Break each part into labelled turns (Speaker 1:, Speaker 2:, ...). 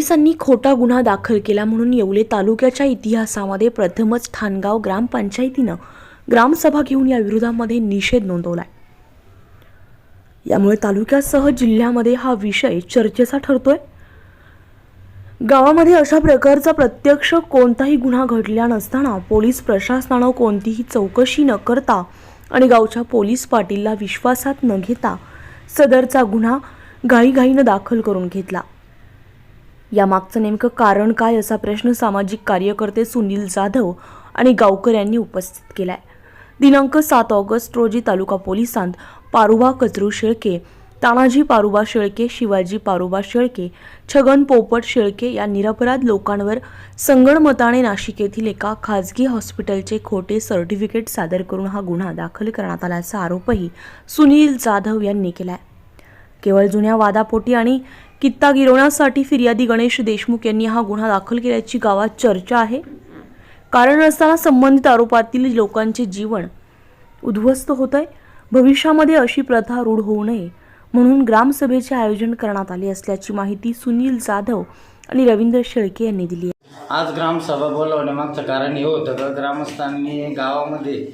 Speaker 1: पोलिसांनी खोटा गुन्हा दाखल केला म्हणून येवले तालुक्याच्या इतिहासामध्ये प्रथमच ठाणगाव ग्रामपंचायतीनं ग्रामसभा घेऊन या विरोधामध्ये निषेध नोंदवलाय. यामुळे तालुक्यासह जिल्ह्यामध्ये हा विषय चर्चेचा ठरतोय. गावामध्ये अशा प्रकारचा प्रत्यक्ष कोणताही गुन्हा घडला नसताना पोलीस प्रशासनानं कोणतीही चौकशी न करता आणि गावच्या पोलीस पाटीलला विश्वासात न घेता सदरचा गुन्हा घाईघाईनं दाखल करून घेतला. यामागचं नेमकं कारण काय असा प्रश्न सामाजिक कार्यकर्ते सुनील जाधव आणि गावकर यांनी उपस्थित केलाय. दिनांक सात ऑगस्ट रोजी तालुका पोलिसांत पारुबा कचरू शेळके तानाजी पारुबा शेळके शिवाजी पारुबा शेळके छगन पोपट शेळके या निरपराध लोकांवर संगणमताने नाशिक येथील एका खाजगी हॉस्पिटलचे खोटे सर्टिफिकेट सादर करून हा गुन्हा दाखल करण्यात आल्याचा आरोपही सुनील जाधव यांनी केला आहे केवळ जुन्या वादापोटी आणि कित्ता गिरवण्यासाठी फिर्यादी गणेश देशमुख यांनी हा गुन्हा दाखल केल्याची गावात चर्चा आहे. कारण असताना संबंधित आरोपातील लोकांचे जीवन उद्ध्वस्त होत आहे भविष्यामध्ये अशी प्रथा रूढ होऊ नये म्हणून ग्रामसभेचे आयोजन करण्यात आले असल्याची माहिती सुनील जाधव आणि रवींद्र शेळके यांनी दिली आहे.
Speaker 2: आज ग्रामसभा बोलवण्यामागचं कारण हे होतं का? ग्रामस्थांनी गावामध्ये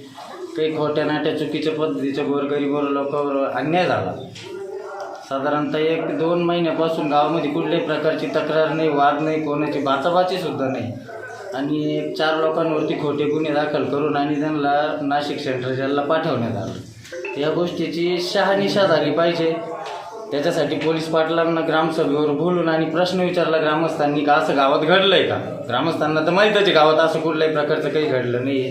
Speaker 2: काही खोट्या नाट्या चुकीच्या पद्धतीच्या गोरगरीब लोकांवर अन्याय झाला. साधारणतः एक दोन महिन्यापासून गावामध्ये कुठल्याही प्रकारची तक्रार नाही वाद नाही कोणाची बाचाबाची सुद्धा नाही. आणि चार लोकांवरती खोटे गुन्हे दाखल करून आणि त्यांना नाशिक सेंटर जेलला पाठवण्यात आलं. या गोष्टीची शहानिशा झाली पाहिजे. त्याच्यासाठी पोलीस पाटलांना ग्रामसभेवर बोलून आणि प्रश्न विचारला ग्रामस्थांनी का असं गावात घडलं आहे का? ग्रामस्थांना तर माहीतच आहे गावात असं कुठल्याही प्रकारचं काही घडलं नाही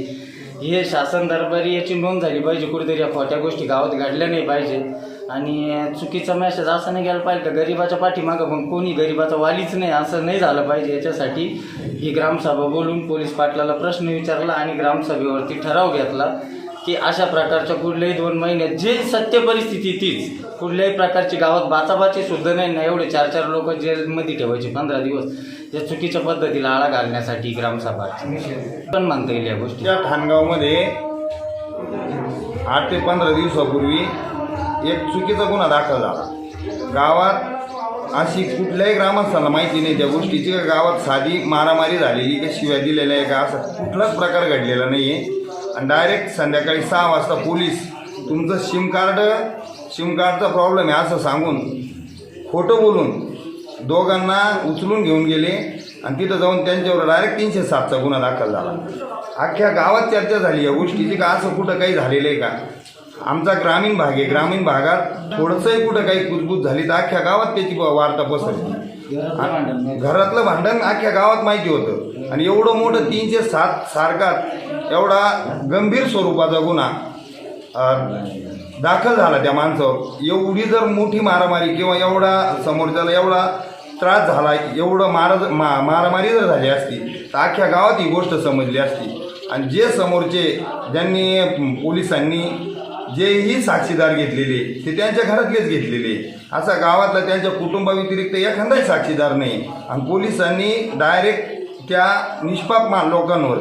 Speaker 2: हे शासन दरबारी याची नोंद झाली पाहिजे कुठेतरी या खोट्या गोष्टी गावात घडल्या नाही पाहिजे. आणि चुकीचा मॅसेज असं नाही गेला पाहिजे का गरिबाच्या पाठीमागं मग कोणी गरिबाचा वालीच नाही असं नाही झालं पाहिजे. याच्यासाठी ही ग्रामसभा बोलून पोलीस पाटलाला प्रश्न विचारला आणि ग्रामसभेवरती ठराव घेतला की अशा प्रकारच्या कुठल्याही दोन महिन्यात जे सत्य परिस्थिती तीच. कुठल्याही प्रकारची गावात बाचाबाची सुद्धा नाही ना एवढे चार चार लोक जेलमध्ये ठेवायचे पंधरा दिवस. या चुकीच्या पद्धतीला आळा घालण्यासाठी ग्रामसभा. पण म्हणता येईल या गोष्टी.
Speaker 3: त्या ठाणगावमध्ये आठ ते पंधरा दिवसापूर्वी एक चुकीचा गुन्हा दाखल झाला. गावात अशी कुठल्याही ग्रामस्थांना माहिती नाही त्या गोष्टीची का गावात साधी मारामारी झालेली का शिव्या दिलेल्या आहे का असं कुठलाच प्रकार घडलेला नाही आहे आणि डायरेक्ट संध्याकाळी सहा वाजता पोलीस तुमचं सिम कार्ड सिम कार्डचा प्रॉब्लेम आहे असं सांगून खोटं बोलून दोघांना उचलून घेऊन गेले आणि तिथं जाऊन त्यांच्यावर डायरेक्ट तीनशे सातचा गुन्हा दाखल झाला. अख्ख्या गावात चर्चा झाली या गोष्टीची का असं कुठं काही झालेलं आहे का? आमचा ग्रामीण भाग आहे. ग्रामीण भागात थोडंसंही कुठं काही कुजबूज झाली तर अख्ख्या गावात त्याची वार्ता पसरली. आणि घरातलं भांडण अख्ख्या गावात माहिती होतं. आणि एवढं मोठं तीनशे सात सारखात एवढा गंभीर स्वरूपाचा गुन्हा दाखल झाला त्या माणसावर. एवढी जर मोठी मारामारी किंवा एवढा समोरच्याला एवढा त्रास झाला एवढं मारा मा मारामारी जर झाली असती तर अख्ख्या गावात ही गोष्ट समजली असती. आणि जे समोरचे ज्यांनी पोलिसांनी जेही साक्षीदार घेतलेले ते त्यांच्या घरातलेच घेतलेले. असा गावातला त्यांच्या कुटुंबाव्यतिरिक्त एखादाही साक्षीदार नाही. आणि पोलिसांनी डायरेक्ट त्या निष्पाप मान लोकांवर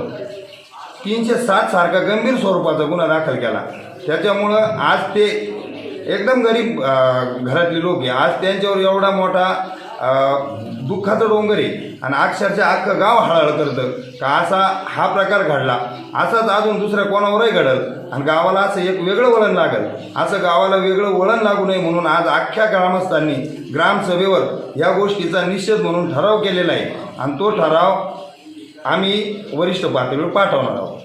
Speaker 3: तीनशे सात सारखा गंभीर स्वरूपाचा गुन्हा दाखल केला. त्याच्यामुळं आज ते एकदम गरीब घरातले लोक आहे. आज त्यांच्यावर एवढा मोठा दुःखाचं डोंगर आहे. आणि अक्षरशः अख्खं गाव हळहळ करतं. का असा हा प्रकार घडला. असाच अजून दुसऱ्या कोणावरही घडल. आणि गावाला असं एक वेगळं वळण लागल. असं गावाला वेगळं वळण लागू नये म्हणून आज अख्ख्या ग्रामस्थांनी ग्रामसभेवर या गोष्टीचा निषेध म्हणून ठराव केलेला आहे. आणि तो ठराव आम्ही वरिष्ठ पातळीवर पाठवणार आहोत.